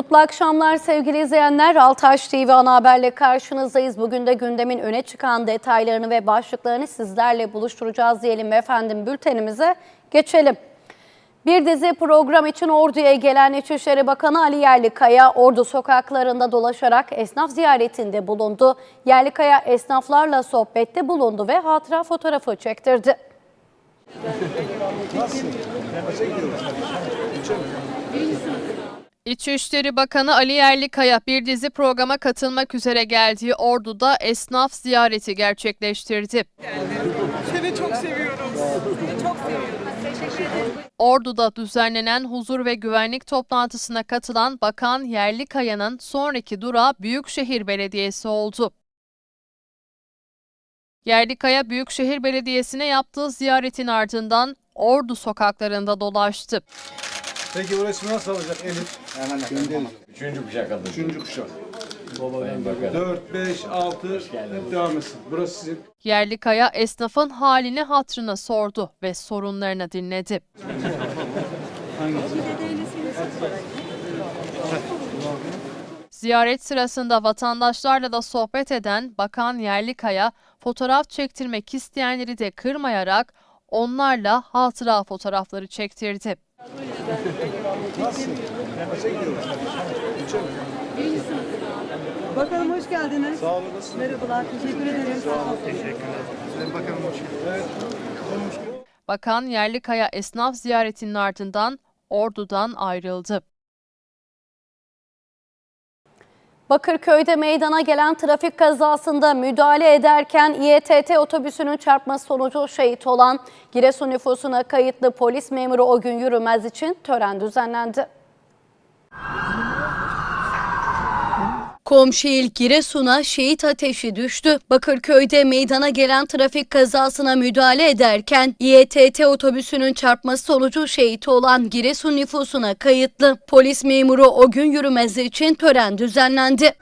Mutlu akşamlar sevgili izleyenler. Altaş TV ana haberle karşınızdayız. Bugün de gündemin öne çıkan detaylarını ve başlıklarını sizlerle buluşturacağız diyelim efendim. Bültenimize geçelim. Bir dizi program için Ordu'ya gelen İçişleri Bakanı Ali Yerlikaya, Ordu sokaklarında dolaşarak esnaf ziyaretinde bulundu. Yerlikaya esnaflarla sohbette bulundu ve hatıra fotoğrafı çektirdi. İçişleri Bakanı Ali Yerlikaya bir dizi programa katılmak üzere geldiği Ordu'da esnaf ziyareti gerçekleştirdi. Seni çok seviyorum. Seni çok seviyorum. Teşekkür ederim. Ordu'da düzenlenen huzur ve güvenlik toplantısına katılan Bakan Yerlikaya'nın sonraki durağı Büyükşehir Belediyesi oldu. Yerlikaya Büyükşehir Belediyesi'ne yaptığı ziyaretin ardından Ordu sokaklarında dolaştı. Peki orası nasıl olacak Elif? Hemen efendim. Üçüncü kuşak aldı. Üçüncü kuşak. Sayın Bakanım. 4, 5, 6 hep devam etsin. Burası sizin. Yerlikaya esnafın halini hatrını sordu ve sorunlarını dinledi. Ziyaret sırasında vatandaşlarla da sohbet eden Bakan Yerlikaya, fotoğraf çektirmek isteyenleri de kırmayarak onlarla hatıra fotoğrafları çektirdi. Bakalım hoş geldiniz. Sağ olun. nasılsınız? Merhabalar. Teşekkür ederim. Sağ olun. Sayın Bakanım hoş geldiniz. Evet. Bakan Yerlikaya esnaf ziyaretinin ardından Ordu'dan ayrıldı. Bakırköy'de meydana gelen trafik kazasında müdahale ederken İETT otobüsünün çarpması sonucu şehit olan Giresun nüfusuna kayıtlı polis memuru o gün yürümez için tören düzenlendi. Komşu il Giresun'a şehit ateşi düştü. Bakırköy'de meydana gelen trafik kazasına müdahale ederken İETT otobüsünün çarpması sonucu şehit olan Giresun nüfusuna kayıtlı polis memuru o gün yürümez için tören düzenlendi.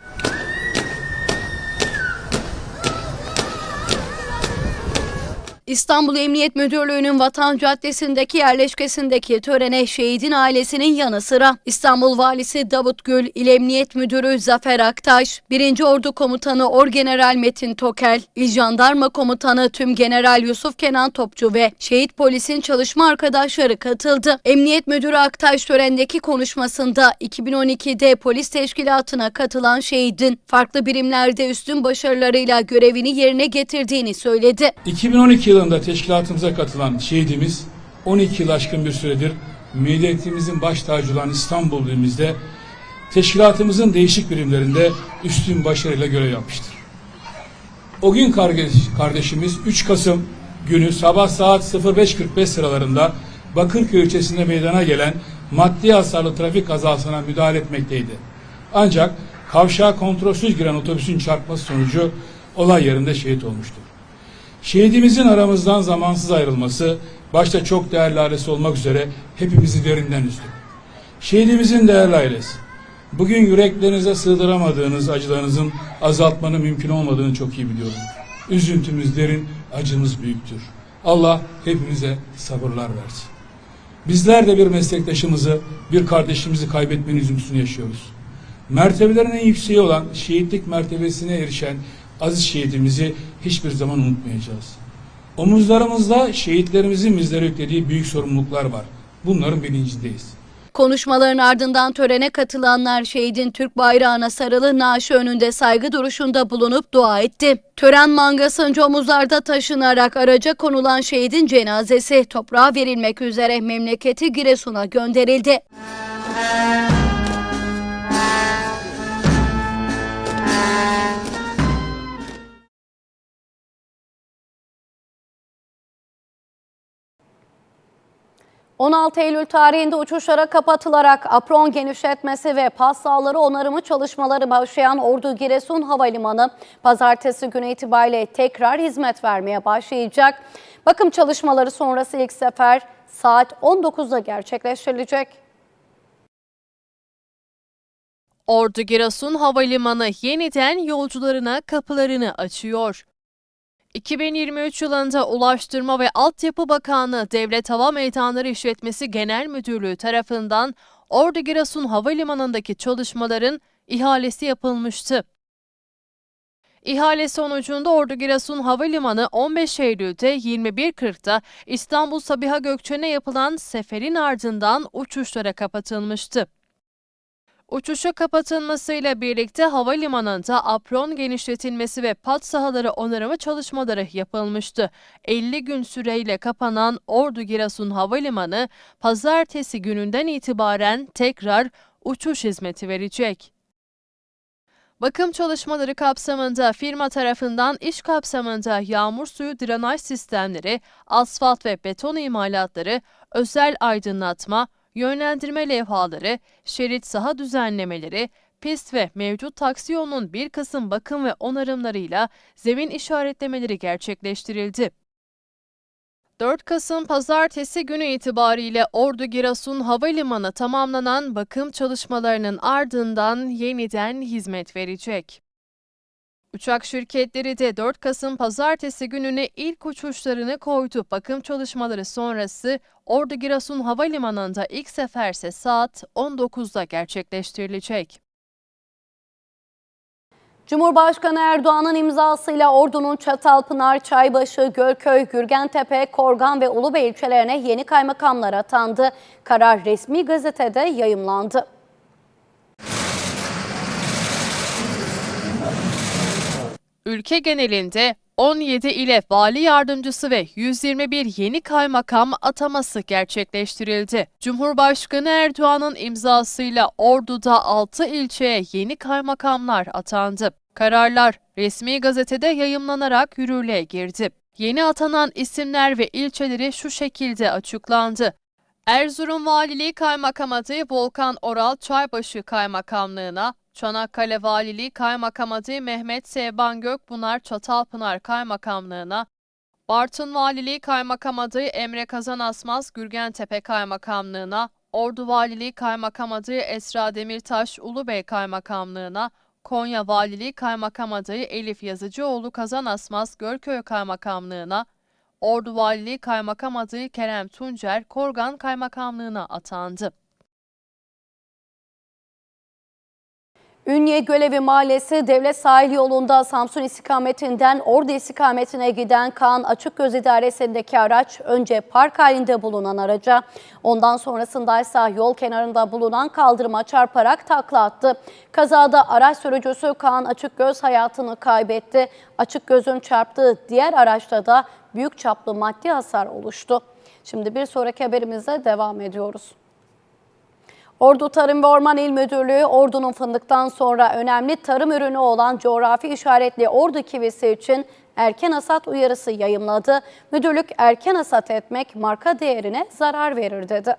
İstanbul Emniyet Müdürlüğü'nün Vatan Caddesi'ndeki yerleşkesindeki törene şehidin ailesinin yanı sıra İstanbul Valisi Davut Gül, İl Emniyet Müdürü Zafer Aktaş, 1. Ordu Komutanı Orgeneral Metin Tokel, İl Jandarma Komutanı Tüm General Yusuf Kenan Topçu ve şehit polisin çalışma arkadaşları katıldı. Emniyet Müdürü Aktaş törendeki konuşmasında 2012'de polis teşkilatına katılan şehidin farklı birimlerde üstün başarılarıyla görevini yerine getirdiğini söyledi. 2012 yılında teşkilatımıza katılan şehidimiz 12 yıl aşkın bir süredir milletimizin baş tacı olan İstanbul ilimizde teşkilatımızın değişik birimlerinde üstün başarıyla görev yapmıştır. O gün kardeş, kardeşimiz 3 Kasım günü sabah saat 05.45 sıralarında Bakırköy ilçesinde meydana gelen maddi hasarlı trafik kazasına müdahale etmekteydi. Ancak kavşağa kontrolsüz giren otobüsün çarpması sonucu olay yerinde şehit olmuştur. Şehidimizin aramızdan zamansız ayrılması, başta çok değerli ailesi olmak üzere hepimizi derinden üzdü. Şehidimizin değerli ailesi, bugün yüreklerinize sığdıramadığınız acılarınızın azaltmanın mümkün olmadığını çok iyi biliyorum. Üzüntümüz derin, acımız büyüktür. Allah hepimize sabırlar versin. Bizler de bir meslektaşımızı, bir kardeşimizi kaybetmenin üzüntüsünü yaşıyoruz. Mertebelerin en yükseği olan şehitlik mertebesine erişen aziz şehidimizi hiçbir zaman unutmayacağız. Omuzlarımızda şehitlerimizin bizlere yüklediği büyük sorumluluklar var. Bunların bilincindeyiz. Konuşmaların ardından törene katılanlar şehidin Türk bayrağına sarılı naaşı önünde saygı duruşunda bulunup dua etti. Tören mangasınca omuzlarda taşınarak araca konulan şehidin cenazesi toprağa verilmek üzere memleketi Giresun'a gönderildi. ...16 Eylül tarihinde uçuşlara kapatılarak apron genişletmesi ve pas sahaları onarımı çalışmaları başlayan Ordu Giresun Havalimanı... ...pazartesi günü itibariyle tekrar hizmet vermeye başlayacak. Bakım çalışmaları sonrası ilk sefer saat 19'da gerçekleştirilecek. Ordu Giresun Havalimanı yeniden yolcularına kapılarını açıyor. 2023 yılında Ulaştırma ve Altyapı Bakanlığı Devlet Hava Meydanları İşletmesi Genel Müdürlüğü tarafından Ordu Giresun Havalimanı'ndaki çalışmaların ihalesi yapılmıştı. İhale sonucunda Ordu Giresun Havalimanı 15 Eylül'de 21.40'da İstanbul Sabiha Gökçen'e yapılan seferin ardından uçuşlara kapatılmıştı. Uçuşa kapatılmasıyla birlikte havalimanında apron genişletilmesi ve pat sahaları onarımı çalışmaları yapılmıştı. 50 gün süreyle kapanan Ordu Giresun Havalimanı pazartesi gününden itibaren tekrar uçuş hizmeti verecek. Bakım çalışmaları kapsamında firma tarafından iş kapsamında yağmur suyu drenaj sistemleri, asfalt ve beton imalatları, özel aydınlatma, yönlendirme levhaları, şerit saha düzenlemeleri, pist ve mevcut taksi yolunun bir kısım bakım ve onarımlarıyla zemin işaretlemeleri gerçekleştirildi. 4 Kasım Pazartesi günü itibariyle Ordu Giresun Havalimanı tamamlanan bakım çalışmalarının ardından yeniden hizmet verecek. Uçak şirketleri de 4 Kasım Pazartesi gününe ilk uçuşlarını koydu. Bakım çalışmaları sonrası Ordu Giresun Havalimanı'nda ilk seferse saat 19'da gerçekleştirilecek. Cumhurbaşkanı Erdoğan'ın imzasıyla Ordu'nun Çatalpınar, Çaybaşı, Gölköy, Gürgentepe, Korgan ve Ulubey ilçelerine yeni kaymakamlar atandı. Karar resmi gazetede yayımlandı. Ülke genelinde 17 ile vali yardımcısı ve 121 yeni kaymakam ataması gerçekleştirildi. Cumhurbaşkanı Erdoğan'ın imzasıyla Ordu'da 6 ilçeye yeni kaymakamlar atandı. Kararlar resmi gazetede yayımlanarak yürürlüğe girdi. Yeni atanan isimler ve ilçeleri şu şekilde açıklandı. Erzurum Valiliği Kaymakam adayı Volkan Oral Çaybaşı Kaymakamlığına, Çanakkale Valiliği Kaymakam adayı Mehmet Sevban Gökbunar Çatalpınar Kaymakamlığına, Bartın Valiliği Kaymakam adayı Emre Kazan Asmaz Gürgentepe Kaymakamlığına, Ordu Valiliği Kaymakam adayı Esra Demirtaş Ulubey Kaymakamlığına, Konya Valiliği Kaymakam adayı Elif Yazıcıoğlu Kazan Asmaz Gölköy Kaymakamlığına, Ordu Valiliği Kaymakam adayı Kerem Tuncer Korgan Kaymakamlığına atandı. Ünye Gölevi Mahallesi Devlet Sahil Yolu'nda Samsun istikametinden Ordu istikametine giden Kaan Açıkgöz idaresindeki araç önce park halinde bulunan araca, ondan sonrasında ise yol kenarında bulunan kaldırıma çarparak takla attı. Kazada araç sürücüsü Kaan Açıkgöz hayatını kaybetti. Açıkgöz'ün çarptığı diğer araçta da büyük çaplı maddi hasar oluştu. Şimdi bir sonraki haberimize devam ediyoruz. Ordu Tarım ve Orman İl Müdürlüğü, Ordu'nun fındıktan sonra önemli tarım ürünü olan coğrafi işaretli Ordu kivisi için erken hasat uyarısı yayımladı. Müdürlük erken hasat etmek marka değerine zarar verir dedi.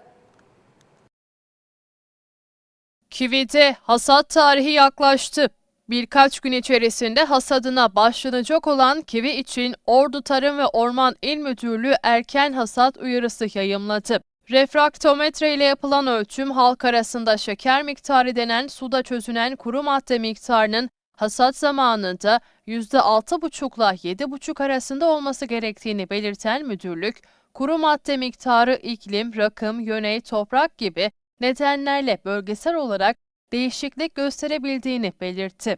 Kivi'de hasat tarihi yaklaştı. Birkaç gün içerisinde hasadına başlanacak olan kivi için Ordu Tarım ve Orman İl Müdürlüğü erken hasat uyarısı yayımladı. Refraktometre ile yapılan ölçüm halk arasında şeker miktarı denen suda çözünen kuru madde miktarının hasat zamanında %6,5 ile 7,5 arasında olması gerektiğini belirten müdürlük, kuru madde miktarı iklim, rakım, yöney, toprak gibi nedenlerle bölgesel olarak değişiklik gösterebildiğini belirtti.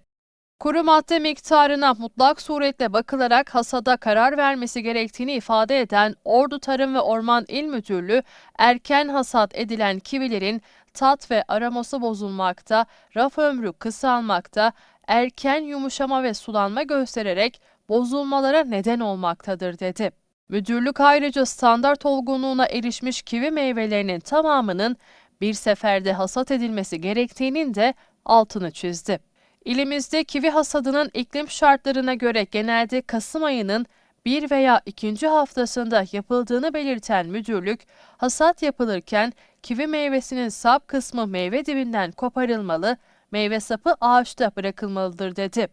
Kuru madde miktarına mutlak suretle bakılarak hasada karar vermesi gerektiğini ifade eden Ordu Tarım ve Orman İl Müdürlüğü, erken hasat edilen kivilerin tat ve aroması bozulmakta, raf ömrü kısalmakta, erken yumuşama ve sulanma göstererek bozulmalara neden olmaktadır dedi. Müdürlük ayrıca standart olgunluğuna erişmiş kivi meyvelerinin tamamının bir seferde hasat edilmesi gerektiğinin de altını çizdi. İlimizde kivi hasadının iklim şartlarına göre genelde Kasım ayının bir veya ikinci haftasında yapıldığını belirten müdürlük, hasat yapılırken kivi meyvesinin sap kısmı meyve dibinden koparılmalı, meyve sapı ağaçta bırakılmalıdır dedi.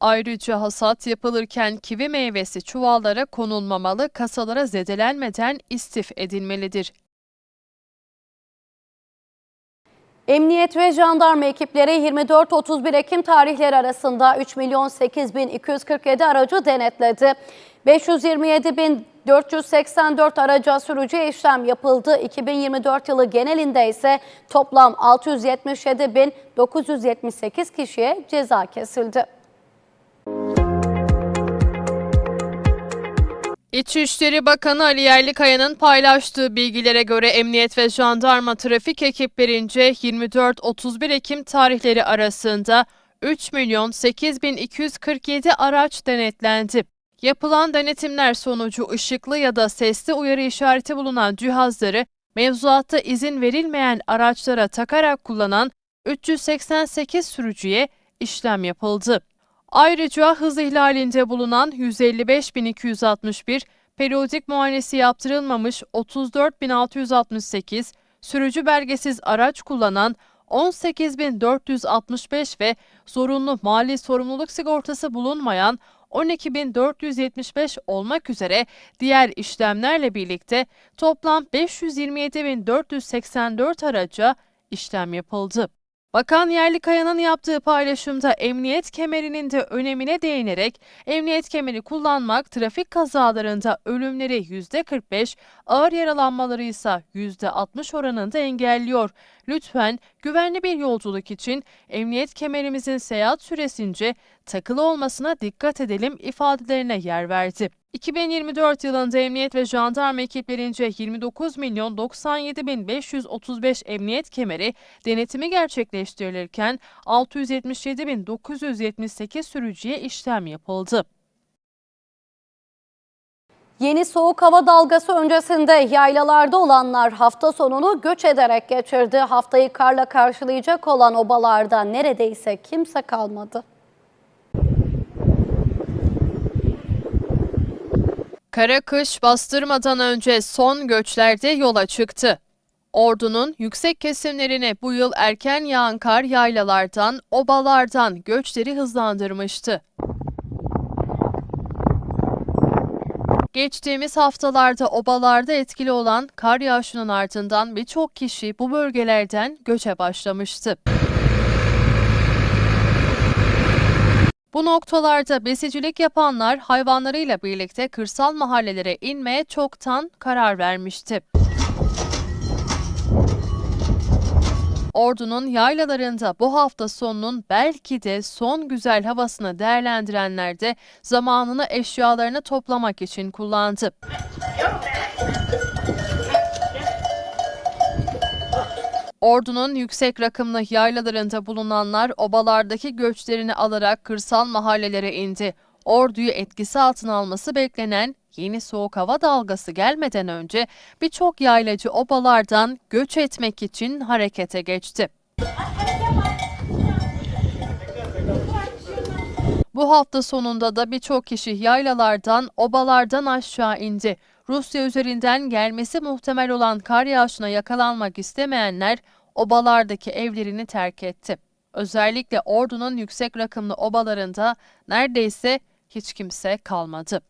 Ayrıca hasat yapılırken kivi meyvesi çuvallara konulmamalı, kasalara zedelenmeden istif edilmelidir. Emniyet ve jandarma ekipleri 24-31 Ekim tarihleri arasında 3 milyon 8 bin 247 aracı denetledi. 527 bin 484 araca sürücü işlem yapıldı. 2024 yılı genelinde ise toplam 677 bin 978 kişiye ceza kesildi. İçişleri Bakanı Ali Yerlikaya'nın paylaştığı bilgilere göre Emniyet ve Jandarma trafik ekiplerince 24-31 Ekim tarihleri arasında 3 milyon 8247 araç denetlendi. Yapılan denetimler sonucu ışıklı ya da sesli uyarı işareti bulunan cihazları mevzuatta izin verilmeyen araçlara takarak kullanan 388 sürücüye işlem yapıldı. Ayrıca hız ihlalinde bulunan 155.261, periyodik muayenesi yaptırılmamış 34.668, sürücü belgesiz araç kullanan 18.465 ve zorunlu mali sorumluluk sigortası bulunmayan 12.475 olmak üzere diğer işlemlerle birlikte toplam 527.484 araca işlem yapıldı. Bakan Yerlikaya'nın yaptığı paylaşımda emniyet kemerinin de önemine değinerek emniyet kemeri kullanmak trafik kazalarında ölümleri %45, ağır yaralanmaları ise %60 oranında engelliyor. Lütfen güvenli bir yolculuk için emniyet kemerimizin seyahat süresince takılı olmasına dikkat edelim ifadelerine yer verdi. 2024 yılında emniyet ve jandarma ekiplerince 29 milyon 97 bin 535 emniyet kemeri denetimi gerçekleştirilirken 677 bin 978 sürücüye işlem yapıldı. Yeni soğuk hava dalgası öncesinde yaylalarda olanlar hafta sonunu göç ederek geçirdi. Haftayı karla karşılayacak olan obalarda neredeyse kimse kalmadı. Kara kış bastırmadan önce son göçlerde yola çıktı. Ordunun yüksek kesimlerine bu yıl erken yağan kar yaylalardan, obalardan göçleri hızlandırmıştı. Geçtiğimiz haftalarda obalarda etkili olan kar yağışının ardından birçok kişi bu bölgelerden göçe başlamıştı. Bu noktalarda besicilik yapanlar hayvanlarıyla birlikte kırsal mahallelere inmeye çoktan karar vermişti. Ordu'nun yaylalarında bu hafta sonunun belki de son güzel havasını değerlendirenler de zamanını eşyalarını toplamak için kullandı. Ordu'nun yüksek rakımlı yaylalarında bulunanlar obalardaki göçlerini alarak kırsal mahallelere indi. Ordu'yu etkisi altına alması beklenen yeni soğuk hava dalgası gelmeden önce birçok yaylacı obalardan göç etmek için harekete geçti. Bu hafta sonunda da birçok kişi yaylalardan, obalardan aşağı indi. Rusya üzerinden gelmesi muhtemel olan kar yağışına yakalanmak istemeyenler obalardaki evlerini terk etti. Özellikle Ordu'nun yüksek rakımlı obalarında neredeyse hiç kimse kalmadı.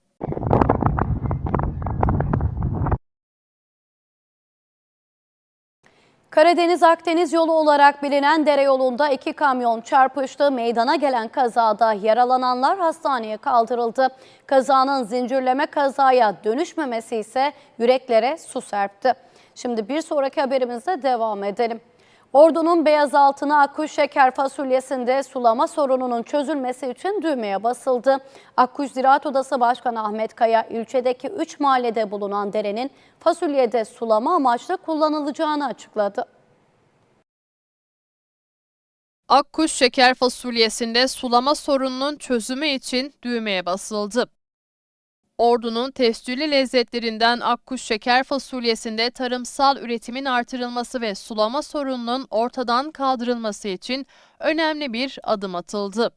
Karadeniz-Akdeniz yolu olarak bilinen dere yolunda iki kamyon çarpıştı. Meydana gelen kazada yaralananlar hastaneye kaldırıldı. Kazanın zincirleme kazaya dönüşmemesi ise yüreklere su serpti. Şimdi bir sonraki haberimizde devam edelim. Ordu'nun beyaz altına akkuş şeker fasulyesinde sulama sorununun çözülmesi için düğmeye basıldı. Akkuş Ziraat Odası Başkanı Ahmet Kaya, ilçedeki 3 mahallede bulunan derenin fasulyede sulama amaçlı kullanılacağını açıkladı. Akkuş şeker fasulyesinde sulama sorununun çözümü için düğmeye basıldı. Ordu'nun testüllü lezzetlerinden akkuş şeker fasulyesinde tarımsal üretimin artırılması ve sulama sorununun ortadan kaldırılması için önemli bir adım atıldı.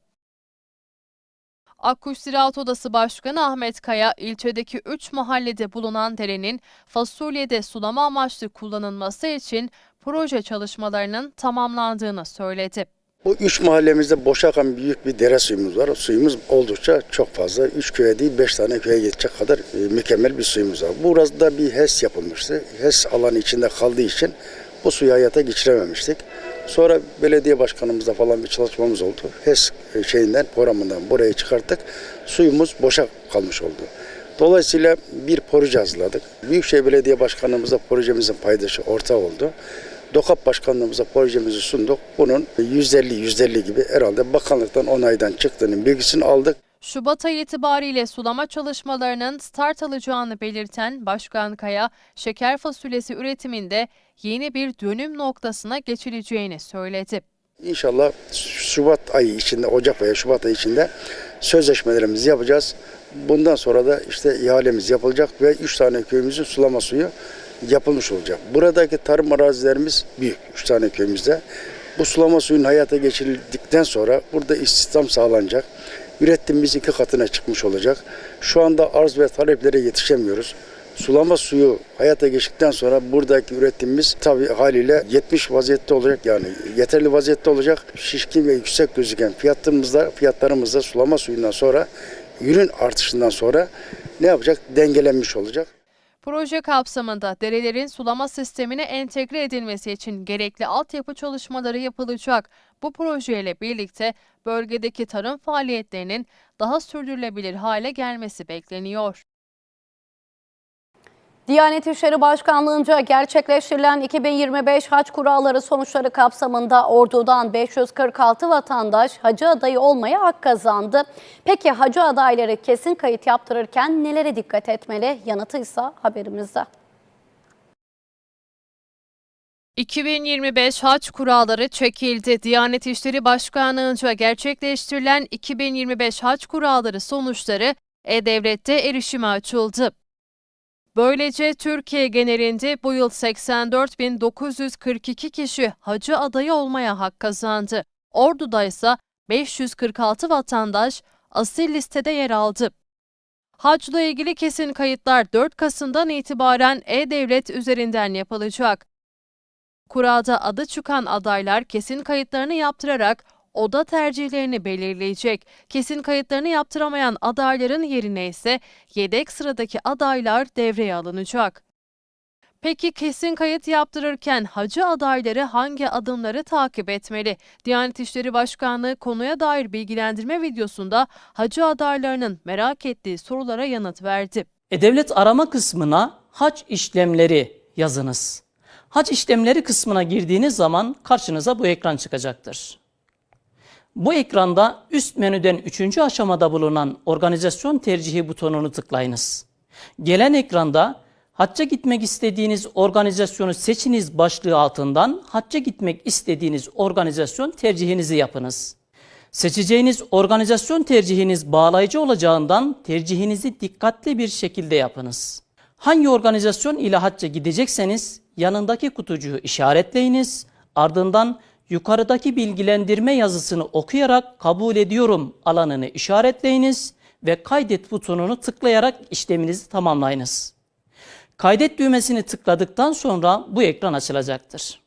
Akkuş Ziraat Odası Başkanı Ahmet Kaya, ilçedeki 3 mahallede bulunan derenin fasulyede sulama amaçlı kullanılması için proje çalışmalarının tamamlandığını söyledi. Bu üç mahallemizde boşa akan büyük bir dere suyumuz var. Suyumuz oldukça çok fazla. Üç köye değil beş tane köye geçecek kadar e, mükemmel bir suyumuz var. Burada bir HES yapılmıştı. HES alanı içinde kaldığı için bu suyu hayata geçirememiştik. Sonra belediye başkanımızla falan bir çalışmamız oldu. HES şeyinden, programından burayı çıkarttık. Suyumuz boşa kalmış oldu. Dolayısıyla bir proje hazırladık. Büyükşehir Belediye Başkanımızla projemizin paydaşı ortağı oldu. DOKAP Başkanlığımıza projemizi sunduk. Bunun %50-%50 gibi herhalde bakanlıktan onaydan çıktığının bilgisini aldık. Şubat ayı itibariyle sulama çalışmalarının start alacağını belirten Başkan Kaya, şeker fasulyesi üretiminde yeni bir dönüm noktasına geçileceğini söyledi. İnşallah Şubat ayı içinde, Ocak veya Şubat ayı içinde sözleşmelerimizi yapacağız. Bundan sonra da işte ihalemiz yapılacak ve 3 tane köyümüzün sulama suyu yapılmış olacak. Buradaki tarım arazilerimiz büyük, 3 tane köyümüzde. Bu sulama suyun hayata geçirildikten sonra burada istihdam sağlanacak. Ürettiğimiz iki katına çıkmış olacak. Şu anda arz ve taleplere yetişemiyoruz. Sulama suyu hayata geçtikten sonra buradaki üretimimiz tabii haliyle 70 vaziyette olacak yani yeterli vaziyette olacak. Şişkin ve yüksek gözüken fiyatlarımızda fiyatlarımızda sulama suyundan sonra ürün artışından sonra ne yapacak? Dengelenmiş olacak. Proje kapsamında derelerin sulama sistemine entegre edilmesi için gerekli altyapı çalışmaları yapılacak. Bu projeyle birlikte bölgedeki tarım faaliyetlerinin daha sürdürülebilir hale gelmesi bekleniyor. Diyanet İşleri Başkanlığı'nca gerçekleştirilen 2025 hac kuralları sonuçları kapsamında Ordu'dan 546 vatandaş hacı adayı olmaya hak kazandı. Peki hacı adayları kesin kayıt yaptırırken nelere dikkat etmeli? Yanıtı ise haberimizde. 2025 hac kuralları çekildi. Diyanet İşleri Başkanlığı'nca gerçekleştirilen 2025 hac kuralları sonuçları E-Devlet'te erişime açıldı. Böylece Türkiye genelinde bu yıl 84.942 kişi hacı adayı olmaya hak kazandı. Ordu'da ise 546 vatandaş asil listede yer aldı. Hacla ilgili kesin kayıtlar 4 Kasım'dan itibaren E-Devlet üzerinden yapılacak. Kurada adı çıkan adaylar kesin kayıtlarını yaptırarak oda tercihlerini belirleyecek. Kesin kayıtlarını yaptıramayan adayların yerine ise yedek sıradaki adaylar devreye alınacak. Peki kesin kayıt yaptırırken hacı adayları hangi adımları takip etmeli? Diyanet İşleri Başkanlığı konuya dair bilgilendirme videosunda hacı adaylarının merak ettiği sorulara yanıt verdi. E-Devlet arama kısmına hac işlemleri yazınız. Hac işlemleri kısmına girdiğiniz zaman karşınıza bu ekran çıkacaktır. Bu ekranda üst menüden 3. aşamada bulunan organizasyon tercihi butonunu tıklayınız. Gelen ekranda hacca gitmek istediğiniz organizasyonu seçiniz başlığı altından hacca gitmek istediğiniz organizasyon tercihinizi yapınız. Seçeceğiniz organizasyon tercihiniz bağlayıcı olacağından tercihinizi dikkatli bir şekilde yapınız. Hangi organizasyon ile hacca gidecekseniz yanındaki kutucuğu işaretleyiniz. Ardından yukarıdaki bilgilendirme yazısını okuyarak kabul ediyorum alanını işaretleyiniz ve kaydet butonunu tıklayarak işleminizi tamamlayınız. Kaydet düğmesini tıkladıktan sonra bu ekran açılacaktır.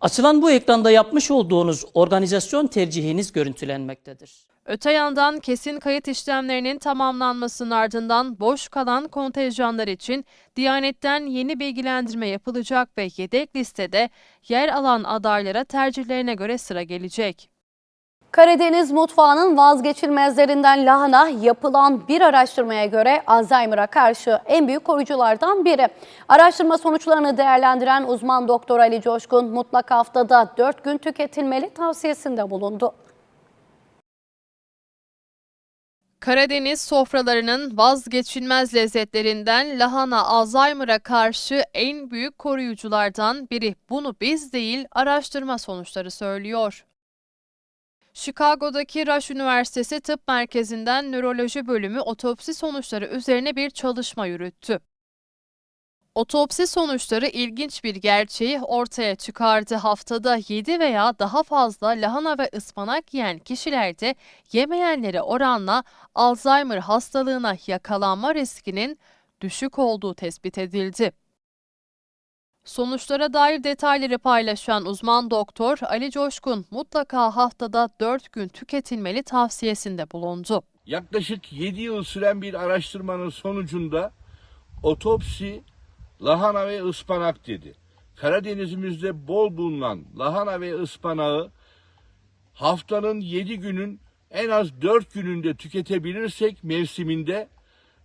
Açılan bu ekranda yapmış olduğunuz organizasyon tercihiniz görüntülenmektedir. Öte yandan kesin kayıt işlemlerinin tamamlanmasının ardından boş kalan kontenjanlar için Diyanet'ten yeni bilgilendirme yapılacak ve yedek listede yer alan adaylara tercihlerine göre sıra gelecek. Karadeniz mutfağının vazgeçilmezlerinden lahana yapılan bir araştırmaya göre Alzheimer'a karşı en büyük koruyuculardan biri. Araştırma sonuçlarını değerlendiren uzman doktor Ali Coşkun mutlak haftada 4 gün tüketilmeli tavsiyesinde bulundu. Karadeniz sofralarının vazgeçilmez lezzetlerinden lahana Alzheimer'a karşı en büyük koruyuculardan biri. Bunu biz değil, araştırma sonuçları söylüyor. Chicago'daki Rush Üniversitesi Tıp Merkezi'nden nöroloji bölümü otopsi sonuçları üzerine bir çalışma yürüttü. Otopsi sonuçları ilginç bir gerçeği ortaya çıkardı. Haftada 7 veya daha fazla lahana ve ıspanak yiyen kişilerde yemeyenlere oranla Alzheimer hastalığına yakalanma riskinin düşük olduğu tespit edildi. Sonuçlara dair detayları paylaşan uzman doktor Ali Coşkun mutlaka haftada 4 gün tüketilmeli tavsiyesinde bulundu. Yaklaşık 7 yıl süren bir araştırmanın sonucunda otopsi lahana ve ıspanak dedi. Karadenizimizde bol bulunan lahana ve ıspanağı haftanın 7 günün en az 4 gününde tüketebilirsek mevsiminde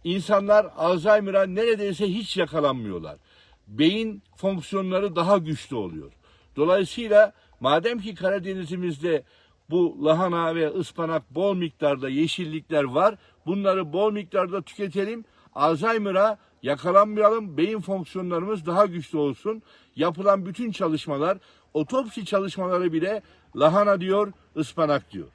insanlar Alzheimer'a neredeyse hiç yakalanmıyorlar. Beyin fonksiyonları daha güçlü oluyor. Dolayısıyla madem ki Karadenizimizde bu lahana ve ıspanak bol miktarda yeşillikler var, bunları bol miktarda tüketelim. Alzheimer'a yakalanmayalım, beyin fonksiyonlarımız daha güçlü olsun. Yapılan bütün çalışmalar, otopsi çalışmaları bile lahana diyor, ıspanak diyor.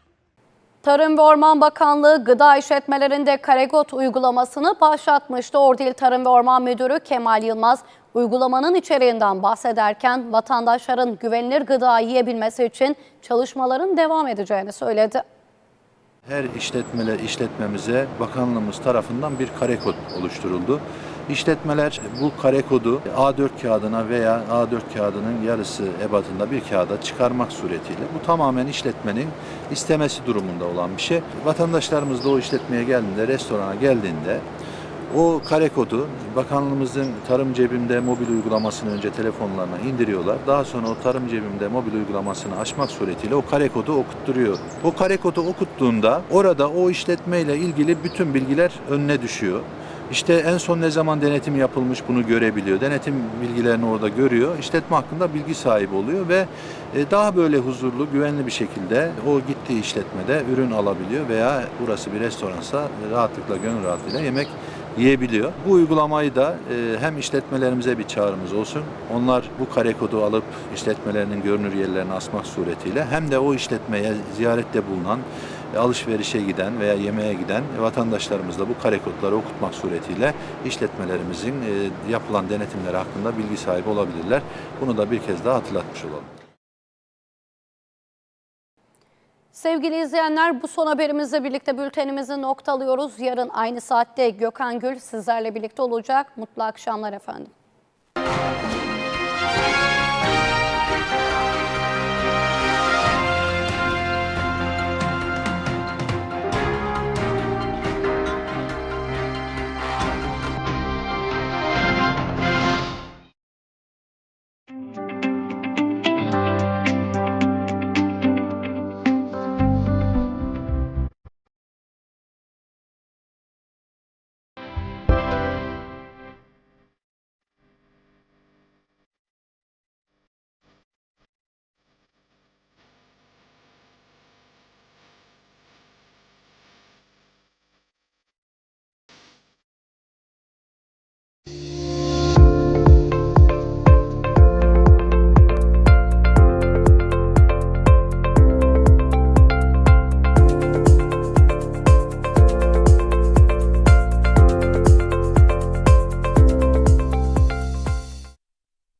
Tarım ve Orman Bakanlığı gıda işletmelerinde karegot uygulamasını başlatmıştı. Ordu İl Tarım ve Orman Müdürü Kemal Yılmaz uygulamanın içeriğinden bahsederken vatandaşların güvenilir gıda yiyebilmesi için çalışmaların devam edeceğini söyledi. Her işletmele işletmemize bakanlığımız tarafından bir kare kod oluşturuldu. İşletmeler bu kare kodu A4 kağıdına veya A4 kağıdının yarısı ebatında bir kağıda çıkarmak suretiyle bu tamamen işletmenin istemesi durumunda olan bir şey. Vatandaşlarımız da o işletmeye geldiğinde, restorana geldiğinde o kare kodu bakanlığımızın Tarım Cebimde mobil uygulamasını önce telefonlarına indiriyorlar. Daha sonra o Tarım Cebimde mobil uygulamasını açmak suretiyle o kare kodu okutturuyor. O kare kodu okuttuğunda orada o işletmeyle ilgili bütün bilgiler önüne düşüyor. İşte en son ne zaman denetim yapılmış bunu görebiliyor. Denetim bilgilerini orada görüyor. İşletme hakkında bilgi sahibi oluyor ve e, daha böyle huzurlu, güvenli bir şekilde o gittiği işletmede ürün alabiliyor veya burası bir restoransa rahatlıkla, gönül rahatlığıyla yemek yiyebiliyor. Bu uygulamayı da e, hem işletmelerimize bir çağrımız olsun. Onlar bu kare kodu alıp işletmelerinin görünür yerlerine asmak suretiyle hem de o işletmeye ziyarette bulunan, e, alışverişe giden veya yemeğe giden vatandaşlarımızla bu kare kodları okutmak suretiyle işletmelerimizin e, yapılan denetimleri hakkında bilgi sahibi olabilirler. Bunu da bir kez daha hatırlatmış olalım. Sevgili izleyenler bu son haberimizle birlikte bültenimizi noktalıyoruz. Yarın aynı saatte Gökhan Gül sizlerle birlikte olacak. Mutlu akşamlar efendim.